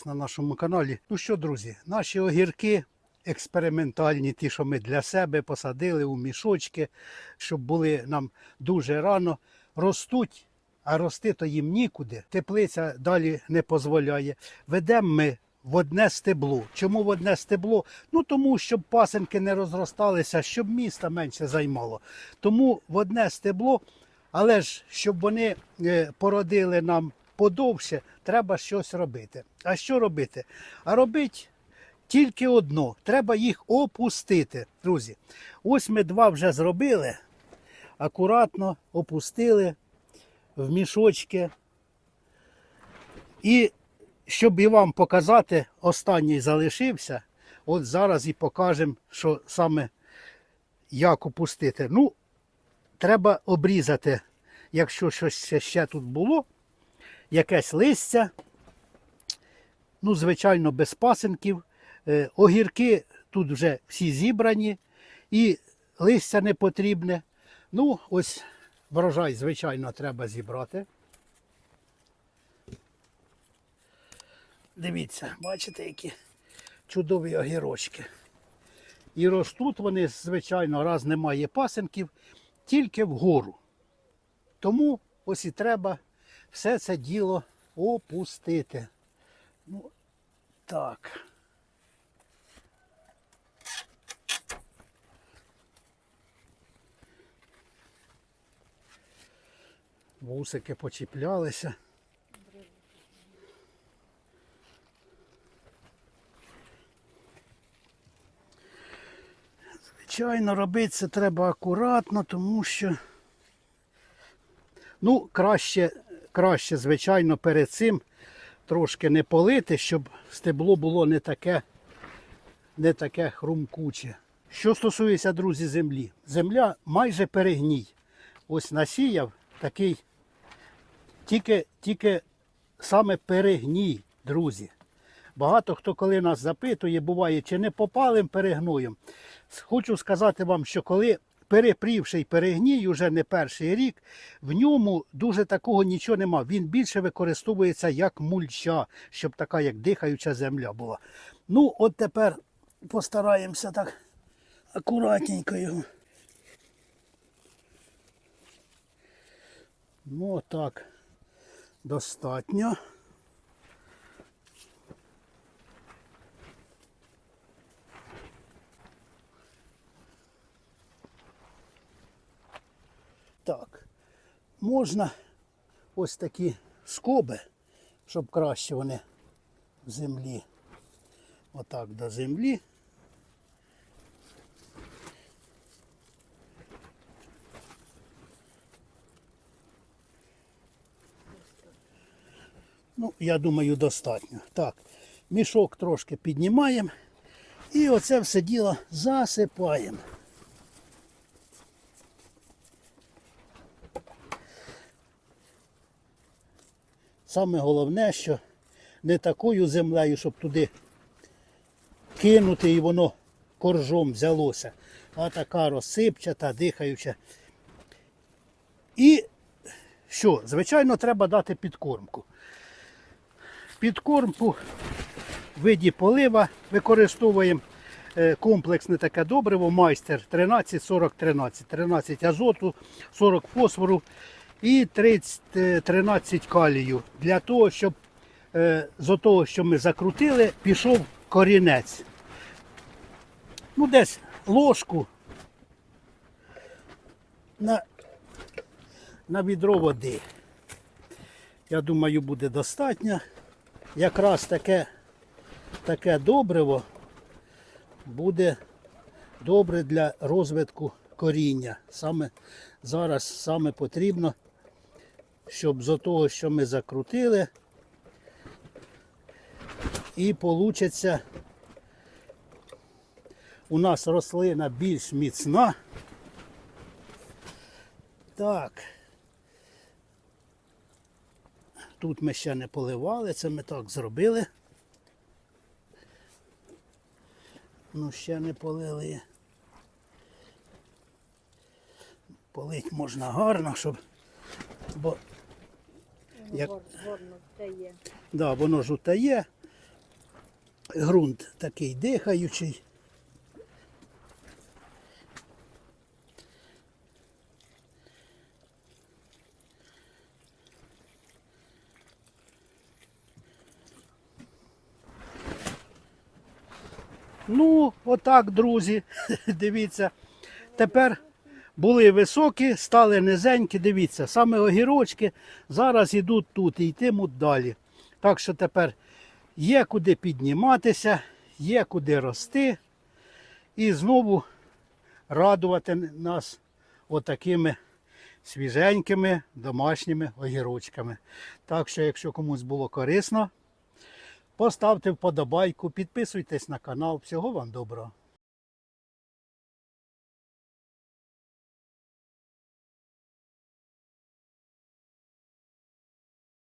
вас на нашому каналі. Ну що, друзі, наші огірки експериментальні, ті, що ми для себе посадили у мішочки, щоб були нам дуже рано, ростуть, а рости то їм нікуди. Теплиця далі не дозволяє. Ведемо ми в одне стебло. Чому в одне стебло? Ну тому, щоб пасенки не розросталися, щоб міста менше займало. Тому в одне стебло, але ж щоб вони е, породили нам подовше, треба щось робити. А що робити? А робити тільки одно. Треба їх опустити, друзі. Ось ми два вже зробили. Акуратно опустили в мішочки. І щоб і вам показати, останній залишився. От зараз і покажемо, що саме як опустити. Ну, треба обрізати, якщо щось ще- тут було, якесь листя. Ну, звичайно, без пасинків. Е, Огірки тут вже всі зібрані і листя не потрібне. Ну, ось врожай, звичайно, треба зібрати. Дивіться, бачите, які чудові огірочки. І ростуть вони, звичайно, раз немає пасинків, тільки вгору. Тому ось і треба все це діло опустити. Ну, так. Вусики почіплялися. Звичайно, робити це треба акуратно, тому що ну, краще, краще, звичайно, перед цим трошки не полити, щоб стебло було не таке, не таке хрумкуче. Що стосується, друзі, землі, земля майже перегній. Ось насіяв такий, тільки, тільки саме перегній, друзі. Багато хто, коли нас запитує, буває, чи не попалим перегноєм. Хочу сказати вам, що коли перепрівший перегній уже не перший рік, в ньому дуже такого нічого нема. Він більше використовується як мульча, щоб така як дихаюча земля була. Ну, от тепер постараємося так акуратненько його. Ну, отак. Достатньо. Так, можна ось такі скоби, щоб краще вони в землі. Отак до землі. Ну, я думаю, достатньо. Так, мішок трошки піднімаємо і оце все діло засипаємо. Саме головне, що не такою землею, щоб туди кинути і воно коржом взялося, а така розсипчата, дихаюча. І що? Звичайно, треба дати підкормку. Підкормку в виді полива використовуємо е, комплексне таке добриво, майстер 13, 40, 13. 13 азоту, 40 фосфору і 30, е, 13 калію. Для того, щоб е, з того, що ми закрутили, пішов корінець. Ну, десь ложку на, на відро води. Я думаю, буде достатньо. Якраз таке, таке добриво буде добре для розвитку коріння. Саме зараз саме потрібно, щоб з того, що ми закрутили, і вийде у нас рослина більш міцна. Так. Тут ми ще не поливали, це ми так зробили. Ну, ще не полили. Полить можна гарно, щоб. Бо Як- Гор- Горно встає. да, воно ж утає, Грунт такий дихаючий. Ну, отак, друзі. Дивіться. Тепер були високі, стали низенькі. Дивіться, саме огірочки зараз йдуть тут і йтимуть далі. Так що тепер є куди підніматися, є куди рости. І знову радувати нас отакими свіженькими домашніми огірочками. Так що, якщо комусь було корисно, Поставте вподобайку, підписуйтесь на канал. Всього вам доброго.